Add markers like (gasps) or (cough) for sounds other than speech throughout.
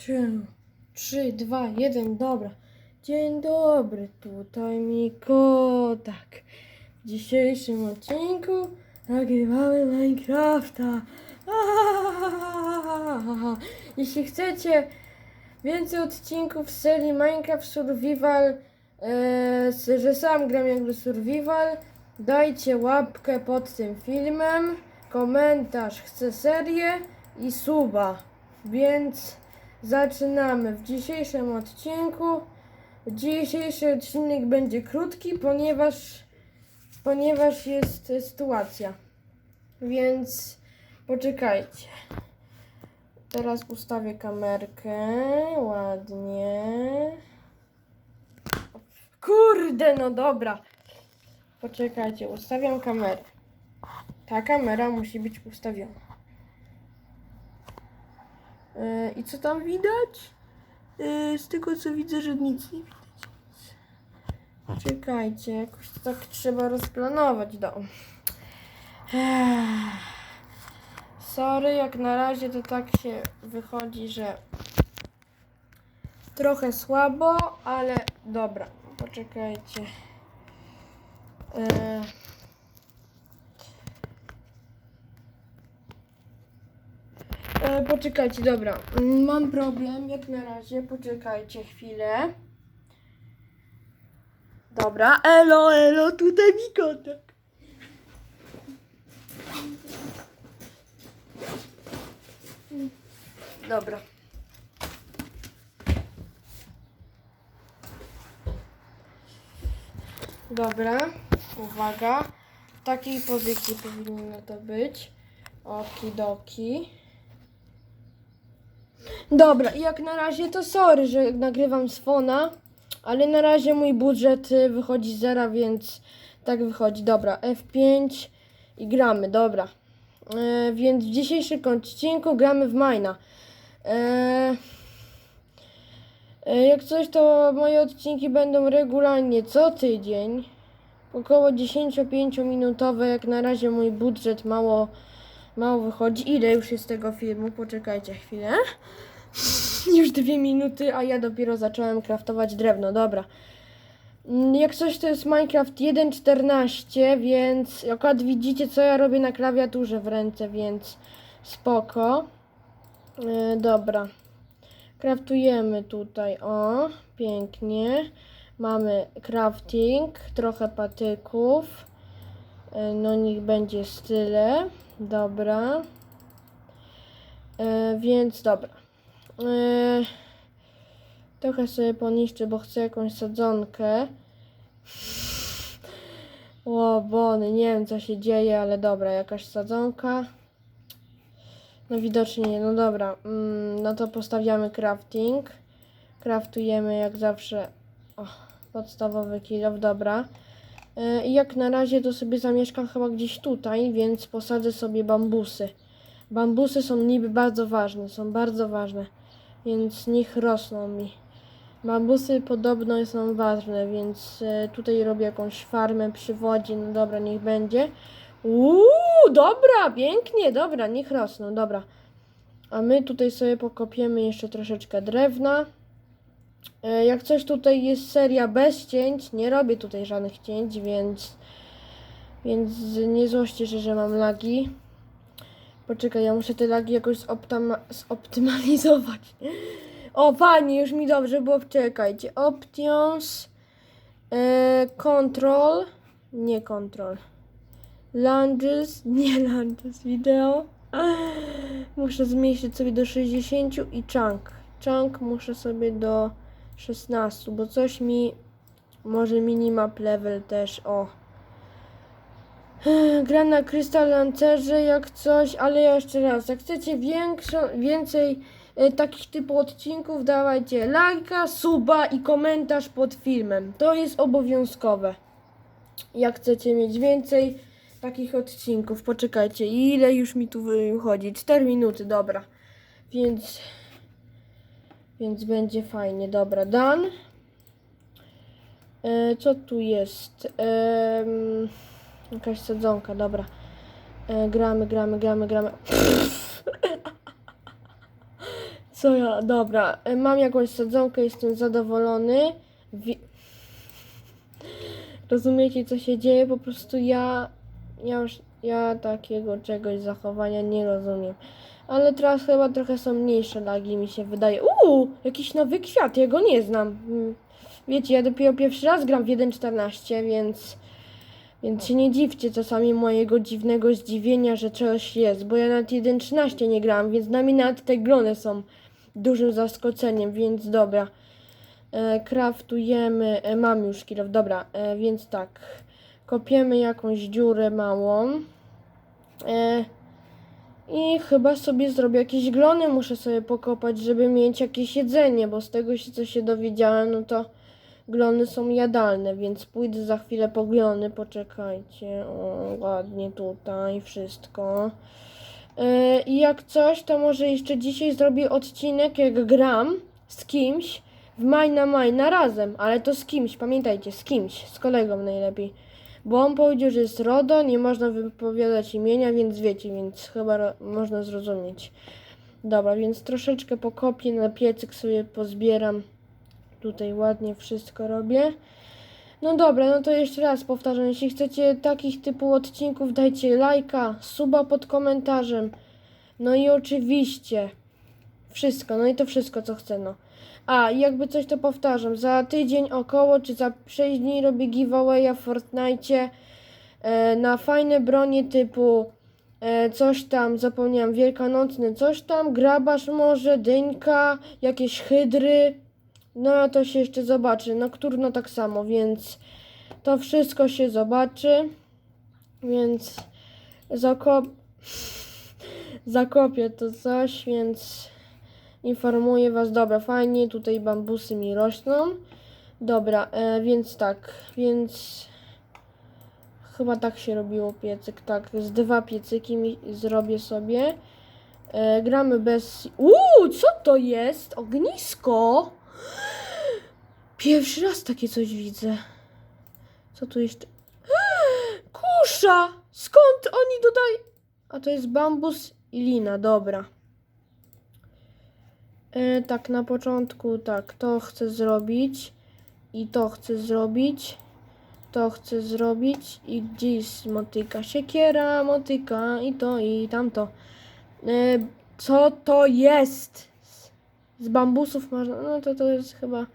Trzy, trzy, dwa, jeden, dobra. Dzień dobry, tutaj mi kotak. W dzisiejszym odcinku nagrywamy Minecrafta. (laughs) Jeśli chcecie więcej odcinków z serii Minecraft Survival, e, że sam gram jakby survival, dajcie łapkę pod tym filmem, komentarz, chcę serię i suba. Więc zaczynamy w dzisiejszym odcinku. Dzisiejszy odcinek będzie krótki, ponieważ, ponieważ jest sytuacja. Więc poczekajcie. Teraz ustawię kamerkę ładnie. Kurde, no dobra. Poczekajcie, ustawiam kamerę. Ta kamera musi być ustawiona. Yy, I co tam widać? Yy, z tego co widzę, że nic nie widać. Czekajcie, jakoś to tak trzeba rozplanować dom. Sorry, jak na razie to tak się wychodzi, że trochę słabo, ale dobra, poczekajcie. E, poczekajcie, dobra. Mam problem, jak na razie, poczekajcie chwilę. Dobra, elo, elo, tutaj mi kotek. Dobra. Dobra, uwaga. W takiej pozycji powinno to być. Okidoki. Dobra, jak na razie to sorry, że nagrywam z fona, ale na razie mój budżet y, wychodzi z zera, więc tak wychodzi. Dobra, F5 i gramy, dobra. E, więc w dzisiejszym odcinku gramy w Mina. E, e, jak coś, to moje odcinki będą regularnie co tydzień. Około 10-5 minutowe. Jak na razie mój budżet mało, mało wychodzi. Ile już jest tego filmu? Poczekajcie chwilę. Już dwie minuty, a ja dopiero zacząłem craftować drewno. Dobra. Mm, Jak coś to jest Minecraft 1.14, więc akurat widzicie co ja robię na klawiaturze w ręce, więc spoko. E, dobra. Kraftujemy tutaj, o, pięknie. Mamy crafting, trochę patyków. E, no niech będzie tyle. Dobra. E, więc dobra. E, Trochę sobie poniszczę, bo chcę jakąś sadzonkę. O, bony, nie wiem co się dzieje, ale dobra, jakaś sadzonka. No widocznie nie, no dobra. Mm, no to postawiamy crafting. Craftujemy jak zawsze. O, podstawowy kilof, dobra. E, I jak na razie to sobie zamieszkam chyba gdzieś tutaj, więc posadzę sobie bambusy. Bambusy są niby bardzo ważne, są bardzo ważne, więc niech rosną mi. Bambusy podobno są ważne, więc e, tutaj robię jakąś farmę przy wodzie. No dobra, niech będzie. Uuu, dobra, pięknie, dobra, niech rosną, dobra. A my tutaj sobie pokopiemy jeszcze troszeczkę drewna. E, Jak coś tutaj jest seria bez cięć, nie robię tutaj żadnych cięć, więc więc nie złoście się, że mam lagi. Poczekaj, ja muszę te lagi jakoś zoptymalizować. O, fajnie, już mi dobrze było. Czekajcie. Options. E, control. Nie control. Lunges. Nie (laughs) lunges. Wideo. Muszę zmniejszyć sobie do 60 i chunk. Chunk muszę sobie do 16, bo coś mi może minimap level też. O. Gra na Crystal Lancerze jak coś, ale jeszcze raz, jak chcecie większą, więcej e, takich typu odcinków, dawajcie lajka, suba i komentarz pod filmem. To jest obowiązkowe. Jak chcecie mieć więcej takich odcinków, poczekajcie, ile już mi tu wychodzi? 4 minuty, dobra. Więc, więc będzie fajnie, dobra, done. E, co tu jest? Em, jakaś sadzonka, dobra. E, gramy, gramy, gramy, gramy. (laughs) Co ja, dobra, e, mam jakąś sadzonkę, jestem zadowolony. Wi- (laughs) Rozumiecie, co się dzieje? Po prostu ja, ja już, ja takiego czegoś zachowania nie rozumiem. Ale teraz chyba trochę są mniejsze lagi, mi się wydaje. Uuu, jakiś nowy kwiat, ja go nie znam. Mm, Wiecie, ja dopiero pierwszy raz gram w 1.14, więc... Więc się nie dziwcie czasami mojego dziwnego zdziwienia, że coś jest, bo ja nawet 1.13 nie grałam, więc dla mnie nawet te glony są dużym zaskoczeniem, więc dobra. E, kraftujemy, e, mam już kilo, dobra, e, więc tak. Kopiemy jakąś dziurę małą. E, I chyba sobie zrobię jakieś glony, muszę sobie pokopać, żeby mieć jakieś jedzenie, bo z tego się co się dowiedziałem, no to glony są jadalne, więc pójdę za chwilę po glony, poczekajcie, o, ładnie tutaj wszystko. E, I jak coś, to może jeszcze dzisiaj zrobię odcinek, jak gram z kimś w Majna Majna razem, ale to z kimś, pamiętajcie, z kimś, z kolegą najlepiej. Bo on powiedział, że jest RODO, nie można wypowiadać imienia, więc wiecie, więc chyba można zrozumieć. Dobra, więc troszeczkę pokopię na piecyk sobie pozbieram. Tutaj ładnie wszystko robię. No dobra, no to jeszcze raz powtarzam, jeśli chcecie takich typu odcinków, dajcie lajka, suba pod komentarzem. No i oczywiście wszystko, no i to wszystko co chcę, no. A, jakby coś to powtarzam, za tydzień około, czy za 6 dni robię giveawaya w Fortnite e, na fajne bronie typu e, coś tam, zapomniałam, wielkanocny coś tam, grabarz może, dyńka, jakieś hydry, no to się jeszcze zobaczy, nocturno tak samo, więc to wszystko się zobaczy, więc zakop... (laughs) zakopię to coś, więc informuję Was, dobra, fajnie, tutaj bambusy mi rosną, dobra, e, więc tak, więc chyba tak się robiło piecyk, tak, z dwa piecyki mi zrobię sobie, e, gramy bez, uuu, co to jest, ognisko, Pierwszy raz takie coś widzę. Co tu jeszcze? (gasps) Kusza! Skąd oni dodają? A to jest bambus i lina, dobra. E, tak, na początku tak, to chcę zrobić i to chcę zrobić. To chcę zrobić i gdzie jest motyka? Siekiera, motyka i to i tamto. E, co to jest? Z bambusów można, no to to jest chyba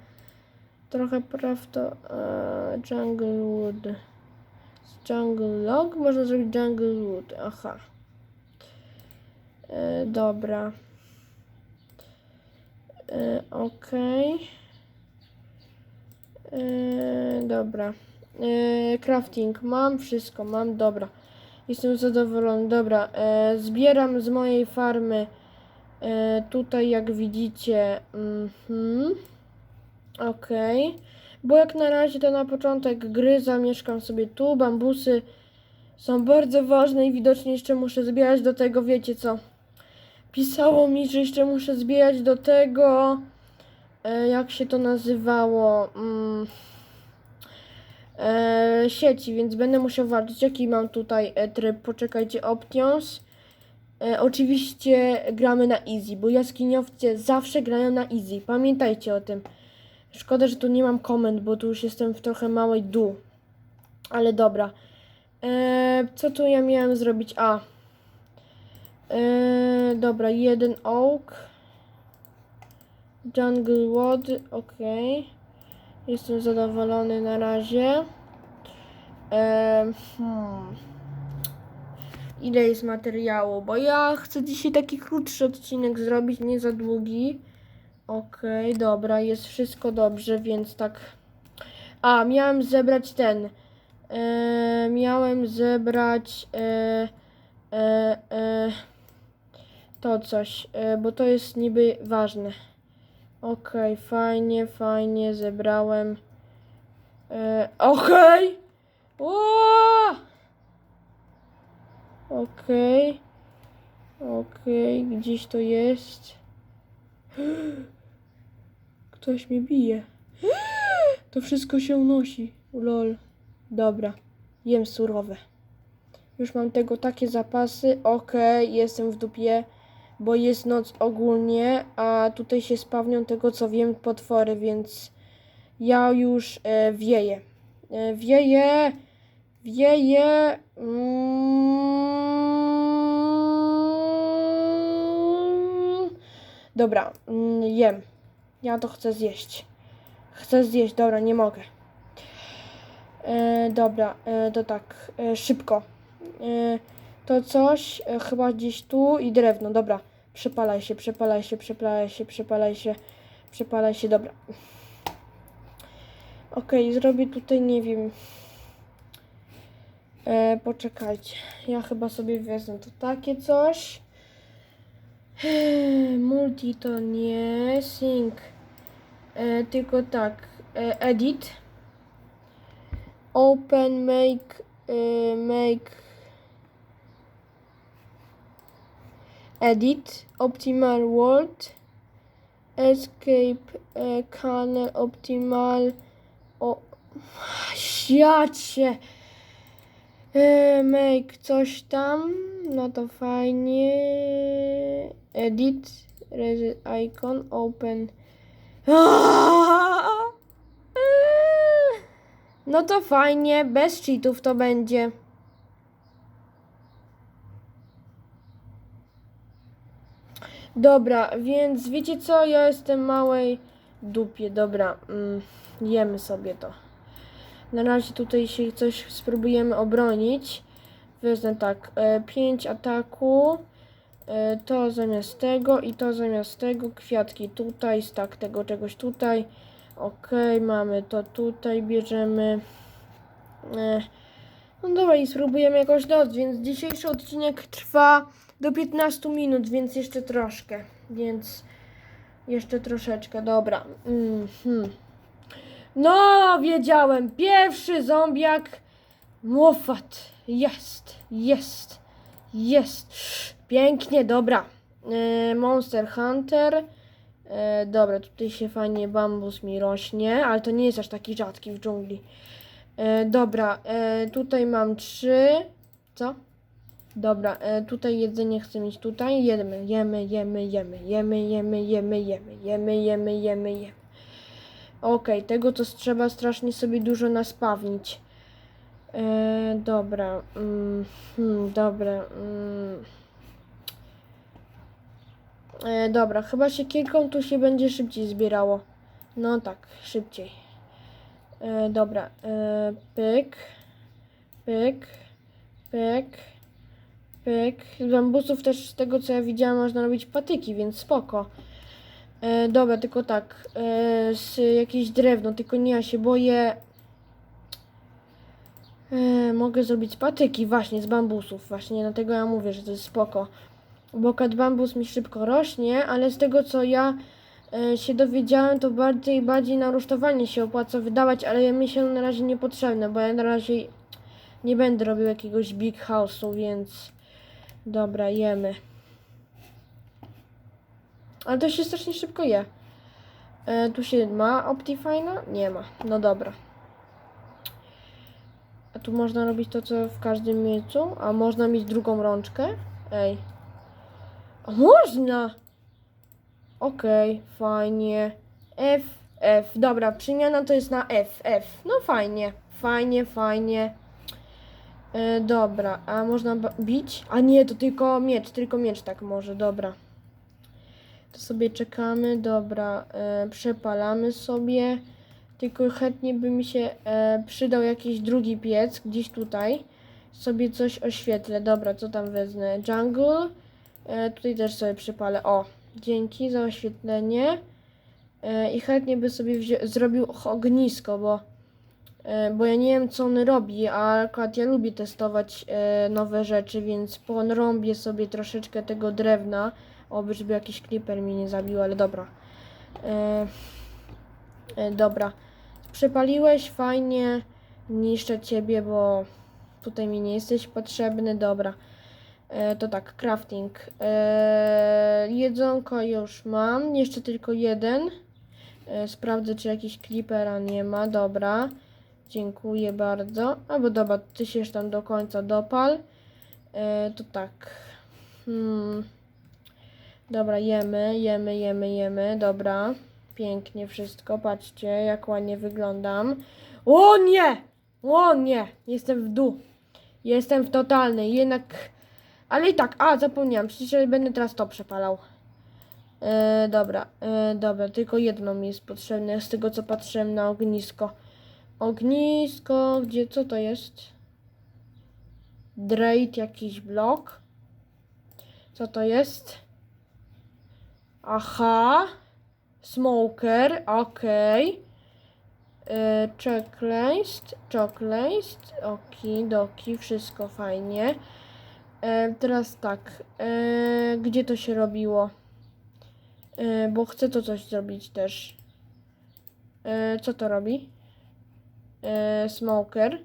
trochę prawda e, jungle wood. Jungle log? Można zrobić jungle wood. Aha. E, dobra. E, okej. E, dobra. E, crafting. Mam wszystko mam dobra. Jestem zadowolony. Dobra e, zbieram z mojej farmy e, tutaj jak widzicie. Mhm Okej. Bo jak na razie to na początek gry zamieszkam sobie tu. Bambusy są bardzo ważne i widocznie jeszcze muszę zbierać do tego, wiecie co? Pisało mi, że jeszcze muszę zbierać do tego, e, jak się to nazywało, mm, e, sieci, więc będę musiał walczyć. Jaki mam tutaj e, tryb? Poczekajcie, options. E, oczywiście gramy na easy, bo jaskiniowcy zawsze grają na easy. Pamiętajcie o tym. Szkoda, że tu nie mam komend, bo tu już jestem w trochę małej dół. Ale dobra. Eee, co tu ja miałem zrobić? A. Eee, dobra, jeden oak. Jungle wood, ok. Jestem zadowolony na razie. Eee, hmm. Ile jest materiału? Bo ja chcę dzisiaj taki krótszy odcinek zrobić, nie za długi. Okej, dobra, jest wszystko dobrze, więc tak. A, miałem zebrać ten. E, miałem zebrać e, e, e, to coś, e, bo to jest niby ważne. Okej, fajnie, fajnie, zebrałem. E, Okej! Ła! Okej. Okej, gdzieś to jest. (gasps) Ktoś mnie bije. To wszystko się unosi. Lol. Dobra. Jem surowe. Już mam tego takie zapasy. Okej, jestem w dupie. bo jest noc ogólnie, a tutaj się spawnią tego co wiem potwory, więc ja już e, wieję. E, wieję, wieję. Mm. Dobra, mm, jem. Ja to chcę zjeść. Chcę zjeść, dobra, nie mogę. E, dobra, e, to tak, e, szybko. E, to coś, e, chyba gdzieś tu i drewno, dobra. Przepalaj się, przepalaj się, przepalaj się, przepalaj się, przepalaj się, dobra. Okej, zrobię tutaj, nie wiem. E, poczekajcie, ja chyba sobie wezmę to takie coś. Eee, Multi to nie, sync. E, tylko tak, e, edit. Open, make, e, make. Edit, optimal world. Escape, e, canal, optimal. O, siacie. E, make coś tam. No to fajnie. Edit. Icon. Open. (laughs) No to fajnie. Bez cheatów to będzie. Dobra, więc wiecie co? Ja jestem małej dupie. Dobra, mm, jemy sobie to. Na razie tutaj się coś spróbujemy obronić. Wezmę tak, 5 ataku, e, to zamiast tego i to zamiast tego, kwiatki tutaj, stak tego czegoś tutaj. Ok, mamy to tutaj, bierzemy. E, no dobra i spróbujemy jakoś noc, więc dzisiejszy odcinek trwa do 15 minut, więc jeszcze troszkę, więc jeszcze troszeczkę, dobra. Mhm. No, wiedziałem. Pierwszy zombiak. Mofat. Jest, jest, jest. Pięknie, dobra. E, Monster Hunter. E, dobra, tutaj się fajnie bambus mi rośnie, ale to nie jest aż taki rzadki w dżungli. E, dobra, e, tutaj mam trzy. Co? Dobra, e, tutaj jedzenie chcę mieć tutaj. Jemy, jemy, jemy, jemy, jemy, jemy, jemy, jemy, jemy, jemy, jemy, jemy. Okej, tego to trzeba strasznie sobie dużo naspawnić. E, dobra, mm, hmm, dobra. Mm. E, dobra, chyba się kilką tu się będzie szybciej zbierało. No tak, szybciej. E, dobra, e, pyk, pyk, pyk, pyk. Z bambusów też z tego co ja widziałam można robić patyki, więc spoko. E, dobra, tylko tak, e, z jakieś drewno, tylko nie, ja się boję. E, mogę zrobić patyki właśnie z bambusów, właśnie dlatego ja mówię, że to jest spoko. Bo kat bambus mi szybko rośnie, ale z tego co ja e, się dowiedziałem, to bardziej bardziej na rusztowanie się opłaca wydawać, ale mi się na razie niepotrzebne, bo ja na razie nie będę robił jakiegoś big house'u, więc dobra, jemy. Ale to się strasznie szybko je. E, tu się ma Optifine'a? Nie ma. No dobra. Tu można robić to, co w każdym miejscu? A można mieć drugą rączkę? Ej. A można! Okej, fajnie. F, F. Dobra, przemiana to jest na F, F. No fajnie. Fajnie, fajnie. E, dobra, a można bić? A nie, to tylko miecz, tylko miecz tak może, dobra. To sobie czekamy, dobra, e, przepalamy sobie. Tylko chętnie by mi się e, przydał jakiś drugi piec, gdzieś tutaj. Sobie coś oświetlę. Dobra, co tam wezmę? Jungle. E, tutaj też sobie przypalę. O, dzięki za oświetlenie. E, I chętnie by sobie zrobił ognisko, bo, e, bo ja nie wiem co on robi, a akurat ja lubię testować e, nowe rzeczy, więc ponrąbię sobie troszeczkę tego drewna. Oby, żeby jakiś creeper mnie nie zabił, ale dobra. E, e, dobra. Przepaliłeś, fajnie. Niszczę ciebie, bo tutaj mi nie jesteś potrzebny. Dobra. E, to tak, crafting. E, jedzonko już mam. Jeszcze tylko jeden. E, sprawdzę, czy jakiś creepera nie ma. Dobra. Dziękuję bardzo. Albo dobra, ty się tam do końca dopal. E, to tak. Hmm. Dobra, jemy, jemy, jemy, jemy. Dobra. Pięknie wszystko. Patrzcie, jak ładnie wyglądam. O nie! O nie! Jestem w dół. Jestem w totalnej. Jednak... Ale i tak, a zapomniałam, przecież będę teraz to przepalał. E, dobra, e, dobra, tylko jedno mi jest potrzebne z tego co patrzyłem na ognisko. Ognisko, gdzie, co to jest? Drate, jakiś blok. Co to jest? Aha. Smoker, okej. E, Checklist, checklist, okidoki, wszystko fajnie. E, teraz tak, e, gdzie to się robiło? E, bo chcę to coś zrobić też. E, co to robi? E, smoker.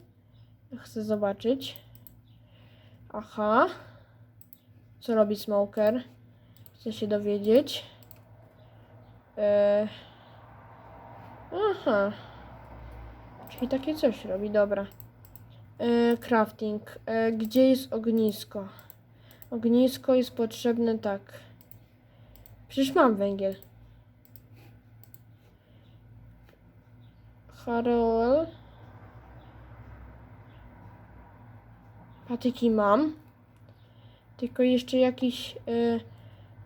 Chcę zobaczyć. Aha. Co robi smoker? Chcę się dowiedzieć. E, aha. Czyli takie coś robi, dobra. E, crafting. E, gdzie jest ognisko? Ognisko jest potrzebne tak. Przecież mam węgiel. Harol. Patyki mam. Tylko jeszcze jakiś y,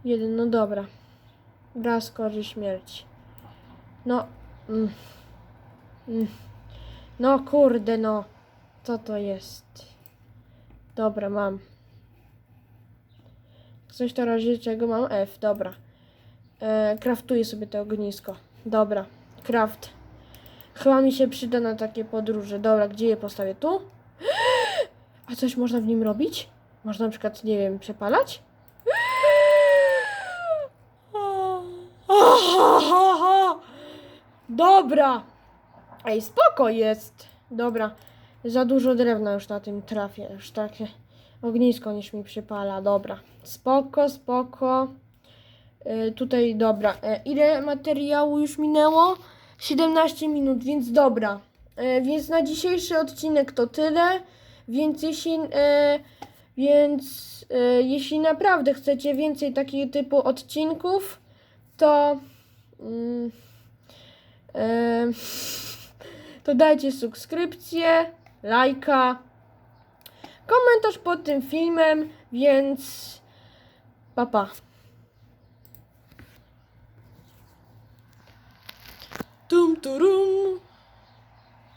jeden, no dobra. Raz korzy śmierci. No. Mm, mm. No kurde, no. Co to jest? Dobra, mam. Coś to razie czego mam F, dobra. E, kraftuję sobie to ognisko. Dobra, kraft. Chyba mi się przyda na takie podróże. Dobra, gdzie je postawię? Tu? (gasps) A coś można w nim robić? Można na przykład, nie wiem, przepalać? Dobra. Ej, spoko jest. Dobra. Za dużo drewna już na tym trafię. Już takie ognisko niż mi przypala. Dobra. Spoko, spoko. E, tutaj, dobra. E, ile materiału już minęło? 17 minut, więc dobra. E, więc na dzisiejszy odcinek to tyle. Więc jeśli, więc, jeśli naprawdę chcecie więcej takiego typu odcinków, to, e, to dajcie subskrypcję, lajka, komentarz pod tym filmem, więc papa. Pa. Tum turum.